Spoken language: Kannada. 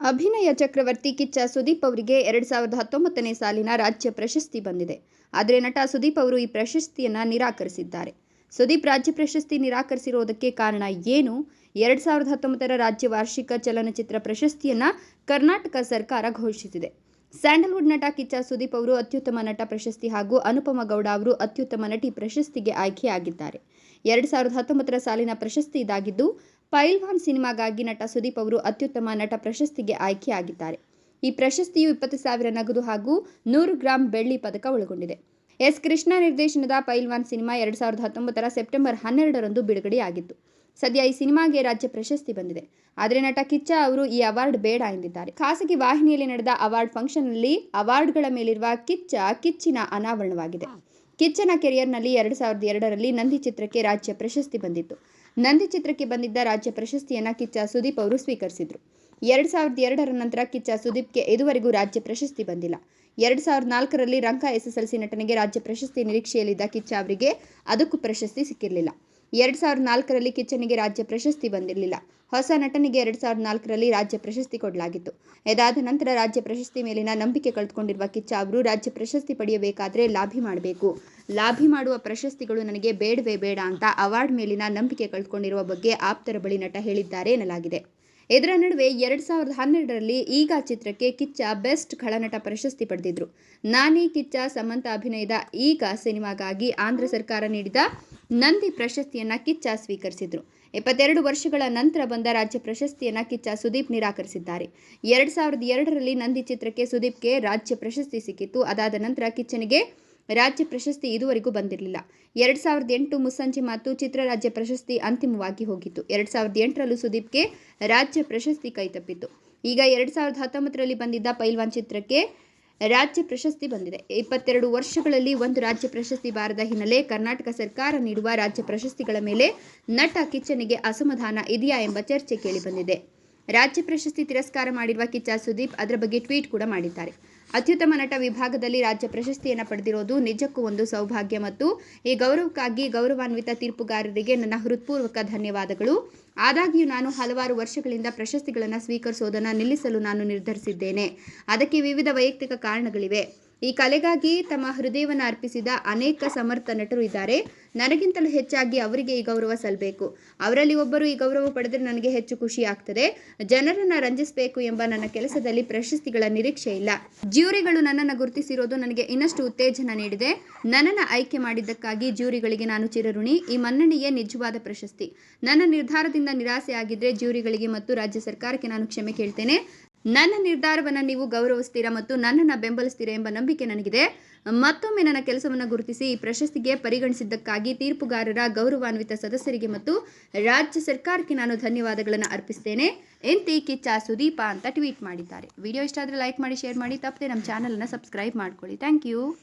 ಅಭಿನಯ ಚಕ್ರವರ್ತಿ ಕಿಚ್ಚ ಸುದೀಪ್ ಅವರಿಗೆ ಎರಡು ಸಾವಿರದ ಹತ್ತೊಂಬತ್ತನೇ ಸಾಲಿನ ರಾಜ್ಯ ಪ್ರಶಸ್ತಿ ಬಂದಿದೆ. ಆದರೆ ನಟ ಸುದೀಪ್ ಅವರು ಈ ಪ್ರಶಸ್ತಿಯನ್ನು ನಿರಾಕರಿಸಿದ್ದಾರೆ. ಸುದೀಪ್ ರಾಜ್ಯ ಪ್ರಶಸ್ತಿ ನಿರಾಕರಿಸಿರುವುದಕ್ಕೆ ಕಾರಣ ಏನು? ಎರಡು ಸಾವಿರದ ಹತ್ತೊಂಬತ್ತರ ರಾಜ್ಯ ವಾರ್ಷಿಕ ಚಲನಚಿತ್ರ ಪ್ರಶಸ್ತಿಯನ್ನು ಕರ್ನಾಟಕ ಸರ್ಕಾರ ಘೋಷಿಸಿದೆ. ಸ್ಯಾಂಡಲ್ವುಡ್ ನಟ ಕಿಚ್ಚ ಸುದೀಪ್ ಅವರು ಅತ್ಯುತ್ತಮ ನಟ ಪ್ರಶಸ್ತಿ ಹಾಗೂ ಅನುಪಮ ಗೌಡ ಅವರು ಅತ್ಯುತ್ತಮ ನಟಿ ಪ್ರಶಸ್ತಿಗೆ ಆಯ್ಕೆಯಾಗಿದ್ದಾರೆ. ಎರಡು ಸಾವಿರದ ಹತ್ತೊಂಬತ್ತರ ಸಾಲಿನ ಪ್ರಶಸ್ತಿ ಇದಾಗಿದ್ದು ಪೈಲ್ವಾನ್ ಸಿನಿಮಾಗಾಗಿ ನಟ ಸುದೀಪ್ ಅವರು ಅತ್ಯುತ್ತಮ ನಟ ಪ್ರಶಸ್ತಿಗೆ ಆಯ್ಕೆಯಾಗಿದ್ದಾರೆ. ಈ ಪ್ರಶಸ್ತಿಯು ಇಪ್ಪತ್ತು ಸಾವಿರ ನಗದು ಹಾಗೂ ನೂರು ಗ್ರಾಂ ಬೆಳ್ಳಿ ಪದಕ ಒಳಗೊಂಡಿದೆ. ಎಸ್ ಕೃಷ್ಣ ನಿರ್ದೇಶನದ ಪೈಲ್ವಾನ್ ಸಿನಿಮಾ ಎರಡ್ ಸಾವಿರದ ಹತ್ತೊಂಬತ್ತರ ಸೆಪ್ಟೆಂಬರ್ ಹನ್ನೆರಡರಂದು ಬಿಡುಗಡೆಯಾಗಿತ್ತು. ಸದ್ಯ ಈ ಸಿನಿಮಾಗೆ ರಾಜ್ಯ ಪ್ರಶಸ್ತಿ ಬಂದಿದೆ. ಆದರೆ ನಟ ಕಿಚ್ಚ ಅವರು ಈ ಅವಾರ್ಡ್ ಬೇಡ ಎಂದಿದ್ದಾರೆ. ಖಾಸಗಿ ವಾಹಿನಿಯಲ್ಲಿ ನಡೆದ ಅವಾರ್ಡ್ ಫಂಕ್ಷನ್ನಲ್ಲಿ ಅವಾರ್ಡ್ಗಳ ಮೇಲಿರುವ ಕಿಚ್ಚ ಕಿಚ್ಚಿನ ಅನಾವರಣವಾಗಿದೆ. ಕಿಚ್ಚನ ಕೆರಿಯರ್ನಲ್ಲಿ ಎರಡು ಸಾವಿರದ ಎರಡರಲ್ಲಿ ನಂದಿ ಚಿತ್ರಕ್ಕೆ ರಾಜ್ಯ ಪ್ರಶಸ್ತಿ ಬಂದಿತ್ತು. ನಂದಿ ಚಿತ್ರಕ್ಕೆ ಬಂದಿದ್ದ ರಾಜ್ಯ ಪ್ರಶಸ್ತಿಯನ್ನು ಕಿಚ್ಚ ಸುದೀಪ್ ಅವರು ಸ್ವೀಕರಿಸಿದರು. ಎರಡು ಸಾವಿರದ ಎರಡರ ನಂತರ ಕಿಚ್ಚ ಸುದೀಪ್ಗೆ ಇದುವರೆಗೂ ರಾಜ್ಯ ಪ್ರಶಸ್ತಿ ಬಂದಿಲ್ಲ. ಎರಡು ಸಾವಿರದ ನಾಲ್ಕರಲ್ಲಿ ರಂಕ ಎಸ್ಎಸ್ಎಲ್ಸಿ ನಟನೆಗೆ ರಾಜ್ಯ ಪ್ರಶಸ್ತಿ ನಿರೀಕ್ಷೆಯಲ್ಲಿದ್ದ ಕಿಚ್ಚ ಅವರಿಗೆ ಅದಕ್ಕೂ ಪ್ರಶಸ್ತಿ ಸಿಕ್ಕಿರಲಿಲ್ಲ. ಎರಡು ಸಾವಿರದ ನಾಲ್ಕರಲ್ಲಿ ಕಿಚ್ಚನಿಗೆ ರಾಜ್ಯ ಪ್ರಶಸ್ತಿ ಬಂದಿರಲಿಲ್ಲ. ಹೊಸ ನಟನಿಗೆ ಎರಡು ಸಾವಿರದ ನಾಲ್ಕರಲ್ಲಿ ರಾಜ್ಯ ಪ್ರಶಸ್ತಿ ಕೊಡಲಾಗಿತ್ತು. ಇದಾದ ನಂತರ ರಾಜ್ಯ ಪ್ರಶಸ್ತಿ ಮೇಲಿನ ನಂಬಿಕೆ ಕಳೆದುಕೊಂಡಿರುವ ಕಿಚ್ಚ ಅವರು ರಾಜ್ಯ ಪ್ರಶಸ್ತಿ ಪಡೆಯಬೇಕಾದರೆ ಲಾಭಿ ಮಾಡಬೇಕು. ಲಾಭಿ ಮಾಡುವ ಪ್ರಶಸ್ತಿಗಳು ನನಗೆ ಬೇಡವೇ ಬೇಡ ಅಂತ ಅವಾರ್ಡ್ ಮೇಲಿನ ನಂಬಿಕೆ ಕಳೆದುಕೊಂಡಿರುವ ಬಗ್ಗೆ ಆಪ್ತರ ಬಳಿ ನಟ ಹೇಳಿದ್ದಾರೆ ಎನ್ನಲಾಗಿದೆ. ಇದರ ನಡುವೆ ಎರಡು ಸಾವಿರದ ಹನ್ನೆರಡರಲ್ಲಿ ಈಗ ಚಿತ್ರಕ್ಕೆ ಕಿಚ್ಚ ಬೆಸ್ಟ್ ಖಳನಟ ಪ್ರಶಸ್ತಿ ಪಡೆದಿದ್ರು. ನಾನಿ ಕಿಚ್ಚ, ಸಮಂತ ಅಭಿನಯದ ಈಗ ಸಿನಿಮಾಗಾಗಿ ಆಂಧ್ರ ಸರ್ಕಾರ ನೀಡಿದ ನಂದಿ ಪ್ರಶಸ್ತಿಯನ್ನು ಕಿಚ್ಚ ಸ್ವೀಕರಿಸಿದ್ರು. ಇಪ್ಪತ್ತೆರಡು ವರ್ಷಗಳ ನಂತರ ಬಂದ ರಾಜ್ಯ ಪ್ರಶಸ್ತಿಯನ್ನು ಕಿಚ್ಚ ಸುದೀಪ್ ನಿರಾಕರಿಸಿದ್ದಾರೆ. ಎರಡು ಸಾವಿರದ ಎರಡರಲ್ಲಿ ನಂದಿ ಚಿತ್ರಕ್ಕೆ ಸುದೀಪ್ಗೆ ರಾಜ್ಯ ಪ್ರಶಸ್ತಿ ಸಿಕ್ಕಿತ್ತು. ಅದಾದ ನಂತರ ಕಿಚ್ಚನಿಗೆ ರಾಜ್ಯ ಪ್ರಶಸ್ತಿ ಇದುವರೆಗೂ ಬಂದಿರಲಿಲ್ಲ. ಎರಡು ಸಾವಿರದ ಎಂಟು ಮುಸ್ಸಂಜೆ ಮಾತು ಚಿತ್ರ ರಾಜ್ಯ ಪ್ರಶಸ್ತಿ ಅಂತಿಮವಾಗಿ ಹೋಗಿತ್ತು. ಎರಡು ಸಾವಿರದ ಎಂಟರಲ್ಲೂ ಸುದೀಪ್ಗೆ ರಾಜ್ಯ ಪ್ರಶಸ್ತಿ ಕೈತಪ್ಪಿತ್ತು ಈಗ ಎರಡು ಸಾವಿರದ ಹತ್ತೊಂಬತ್ತರಲ್ಲಿ ಬಂದಿದ್ದ ಪೈಲ್ವಾನ್ ಚಿತ್ರಕ್ಕೆ ರಾಜ್ಯ ಪ್ರಶಸ್ತಿ ಬಂದಿದೆ. ಇಪ್ಪತ್ತೆರಡು ವರ್ಷಗಳಲ್ಲಿ ಒಂದು ರಾಜ್ಯ ಪ್ರಶಸ್ತಿ ಬಾರದ ಹಿನ್ನೆಲೆ ಕರ್ನಾಟಕ ಸರ್ಕಾರ ನೀಡುವ ರಾಜ್ಯ ಪ್ರಶಸ್ತಿಗಳ ಮೇಲೆ ನಟ ಕಿಚ್ಚನಿಗೆ ಅಸಮಾಧಾನ ಇದೆಯಾ ಎಂಬ ಚರ್ಚೆ ಕೇಳಿಬಂದಿದೆ ರಾಜ್ಯ ಪ್ರಶಸ್ತಿ ತಿರಸ್ಕಾರ ಮಾಡಿರುವ ಕಿಚ್ಚ ಸುದೀಪ್ ಅದರ ಬಗ್ಗೆ ಟ್ವೀಟ್ ಕೂಡ ಮಾಡಿದ್ದಾರೆ. ಅತ್ಯುತ್ತಮ ನಟ ವಿಭಾಗದಲ್ಲಿ ರಾಜ್ಯ ಪ್ರಶಸ್ತಿಯನ್ನು ಪಡೆದಿರೋದು ನಿಜಕ್ಕೂ ಒಂದು ಸೌಭಾಗ್ಯ ಮತ್ತು ಈ ಗೌರವಕ್ಕಾಗಿ ಗೌರವಾನ್ವಿತ ತೀರ್ಪುಗಾರರಿಗೆ ನನ್ನ ಹೃತ್ಪೂರ್ವಕ ಧನ್ಯವಾದಗಳು. ಆದಾಗ್ಯೂ ನಾನು ಹಲವಾರು ವರ್ಷಗಳಿಂದ ಪ್ರಶಸ್ತಿಗಳನ್ನು ಸ್ವೀಕರಿಸೋದನ್ನು ನಿಲ್ಲಿಸಲು ನಾನು ನಿರ್ಧರಿಸಿದ್ದೇನೆ. ಅದಕ್ಕೆ ವಿವಿಧ ವೈಯಕ್ತಿಕ ಕಾರಣಗಳಿವೆ. ಈ ಕಲೆಗಾಗಿ ತಮ್ಮ ಹೃದಯವನ್ನು ಅರ್ಪಿಸಿದ ಅನೇಕ ಸಮರ್ಥ ನಟರು ಇದ್ದಾರೆ. ನನಗಿಂತಲೂ ಹೆಚ್ಚಾಗಿ ಅವರಿಗೆ ಈ ಗೌರವ ಸಲ್ಲಬೇಕು ಅವರಲ್ಲಿ ಒಬ್ಬರು ಈ ಗೌರವ ಪಡೆದರೆ ನನಗೆ ಹೆಚ್ಚು ಖುಷಿ ಆಗ್ತದೆ. ಜನರನ್ನು ರಂಜಿಸಬೇಕು ಎಂಬ ನನ್ನ ಕೆಲಸದಲ್ಲಿ ಪ್ರಶಸ್ತಿಗಳ ನಿರೀಕ್ಷೆ ಇಲ್ಲ. ಜ್ಯೂರಿಗಳು ನನ್ನನ್ನು ಗುರುತಿಸಿರೋದು ನನಗೆ ಇನ್ನಷ್ಟು ಉತ್ತೇಜನ ನೀಡಿದೆ. ನನ್ನನ್ನು ಆಯ್ಕೆ ಮಾಡಿದ್ದಕ್ಕಾಗಿ ಜ್ಯೂರಿಗಳಿಗೆ ನಾನು ಚಿರಋಣಿ. ಈ ಮನ್ನಣೆಯೇ ನಿಜವಾದ ಪ್ರಶಸ್ತಿ. ನನ್ನ ನಿರ್ಧಾರದಿಂದ ನಿರಾಸೆ ಆಗಿದ್ರೆ ಜ್ಯೂರಿಗಳಿಗೆ ಮತ್ತು ರಾಜ್ಯ ಸರ್ಕಾರಕ್ಕೆ ನಾನು ಕ್ಷಮೆ ಕೇಳ್ತೇನೆ. ನನ್ನ ನಿರ್ಧಾರವನ್ನು ನೀವು ಗೌರವಿಸ್ತೀರಾ ಮತ್ತು ನನ್ನನ್ನು ಬೆಂಬಲಿಸ್ತೀರಾ ಎಂಬ ನಂಬಿಕೆ ನನಗಿದೆ. ಮತ್ತೊಮ್ಮೆ ನನ್ನ ಕೆಲಸವನ್ನು ಗುರುತಿಸಿ ಈ ಪ್ರಶಸ್ತಿಗೆ ಪರಿಗಣಿಸಿದ್ದಕ್ಕಾಗಿ ತೀರ್ಪುಗಾರರ, ಗೌರವಾನ್ವಿತ ಸದಸ್ಯರಿಗೆ ಮತ್ತು ರಾಜ್ಯ ಸರ್ಕಾರಕ್ಕೆ ನಾನು ಧನ್ಯವಾದಗಳನ್ನು ಅರ್ಪಿಸ್ತೇನೆ. ಎಂತಿ ಕಿಚ್ಚ ಸುದೀಪ ಅಂತ ಟ್ವೀಟ್ ಮಾಡಿದ್ದಾರೆ. ವಿಡಿಯೋ ಇಷ್ಟ ಆದರೆ ಲೈಕ್ ಮಾಡಿ ಶೇರ್ ಮಾಡಿ, ತಪ್ಪದೆ ನಮ್ಮ ಚಾನಲನ್ನು ಸಬ್ಸ್ಕ್ರೈಬ್ ಮಾಡ್ಕೊಳ್ಳಿ. Thank you